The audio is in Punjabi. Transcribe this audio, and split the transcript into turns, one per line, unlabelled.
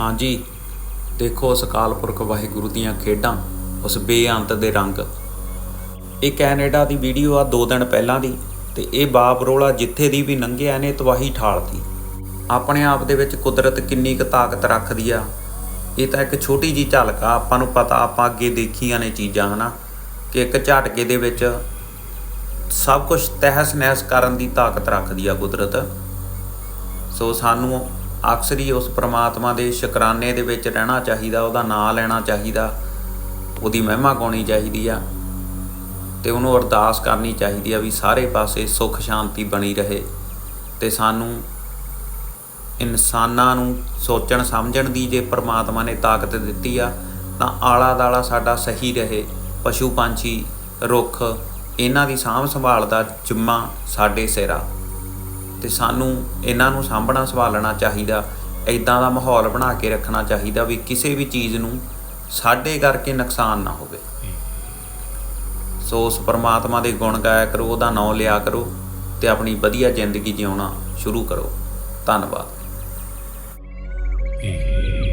ਹਾਂਜੀ, ਦੇਖੋ ਉਸ ਅਕਾਲ ਪੁਰਖ ਵਾਹਿਗੁਰੂ ਦੀਆਂ ਖੇਡਾਂ, ਉਸ ਬੇਅੰਤ ਦੇ ਰੰਗ। ਇਹ ਕੈਨੇਡਾ ਦੀ ਵੀਡੀਓ ਆ 2 ਦਿਨ ਪਹਿਲਾਂ ਦੀ, ਤੇ ਇਹ ਬਾਬਰੋਲਾ ਜਿੱਥੇ ਦੀ ਵੀ ਲੰਘਿਆ ਨੇ ਤਬਾਹੀ ਠਾਲਤੀ ਆਪਣੇ ਆਪ ਦੇ ਵਿੱਚ ਕੁਦਰਤ ਕਿੰਨੀ ਕੁ ਤਾਕਤ ਰੱਖਦੀ ਆ। ਇਹ ਤਾਂ ਇੱਕ ਛੋਟੀ ਜੀ ਝਲਕ ਆ, ਆਪਾਂ ਨੂੰ ਪਤਾ, ਆਪਾਂ ਅੱਗੇ ਦੇਖੀਆਂ ਨੇ ਚੀਜ਼ਾਂ, ਹਨਾ? ਕਿ ਇੱਕ ਝਟਕੇ ਦੇ ਵਿੱਚ ਸਭ ਕੁਝ ਤਹਿਸ ਨਹਿਸ ਕਰਨ ਦੀ ਤਾਕਤ ਰੱਖਦੀ ਆ ਕੁਦਰਤ। ਸੋ ਸਾਨੂੰ ਅਕਸਰ ਹੀ ਉਸ ਪ੍ਰਮਾਤਮਾ ਦੇ ਸ਼ੁਕਰਾਨੇ ਦੇ ਵਿੱਚ ਰਹਿਣਾ ਚਾਹੀਦਾ, ਉਹਦਾ ਨਾਮ ਲੈਣਾ ਚਾਹੀਦਾ, ਉਹਦੀ ਮਹਿਮਾ ਗਾਉਣੀ ਚਾਹੀਦੀ ਆ ਤੇ ਉਹਨੂੰ ਅਰਦਾਸ ਕਰਨੀ ਚਾਹੀਦੀ ਆ ਵੀ ਸਾਰੇ ਪਾਸੇ ਸੁੱਖ ਸ਼ਾਂਤੀ ਬਣੀ ਰਹੇ ਤੇ ਸਾਨੂੰ ਇਨਸਾਨਾਂ ਨੂੰ ਸੋਚਣ, ਸਮਝਣ ਦੀ ਜੇ ਪ੍ਰਮਾਤਮਾ ਨੇ ਤਾਕਤ ਦਿੱਤੀ ਆ, ਤਾਂ ਆਲਾ ਦਾਲਾ ਸਾਡਾ ਸਹੀ ਰਹੇ ਪਸ਼ੂ ਪੰਛੀ ਰੁੱਖ, ਇਹਨਾਂ ਦੀ ਸਾਂਭ ਸੰਭਾਲ ਦਾ ਜਿੰਮਾ ਸਾਡੇ ਸਿਰ ਆ। ਤੇ ਸਾਨੂੰ ਇਹਨਾਂ ਨੂੰ ਸਾਂਭਣਾ, ਸੰਭਾਲਣਾ ਚਾਹੀਦਾ ਐਦਾਂ ਦਾ ਮਾਹੌਲ ਬਣਾ ਕੇ ਰੱਖਣਾ ਚਾਹੀਦਾ ਵੀ ਕਿਸੇ ਵੀ ਚੀਜ਼ ਨੂੰ ਸਾਡੇ ਕਰਕੇ ਨੁਕਸਾਨ ਨਾ ਹੋਵੇ। ਸੋ ਉਸ ਪਰਮਾਤਮਾ ਦੇ ਗੁਣ ਗਾਇਆ ਕਰੋ, ਉਹਦਾ ਨਾਮ ਲਿਆ ਕਰੋ ਤੇ ਆਪਣੀ ਵਧੀਆ ਜ਼ਿੰਦਗੀ ਜਿਉਣਾ ਸ਼ੁਰੂ ਕਰੋ। ਧੰਨਵਾਦ।
E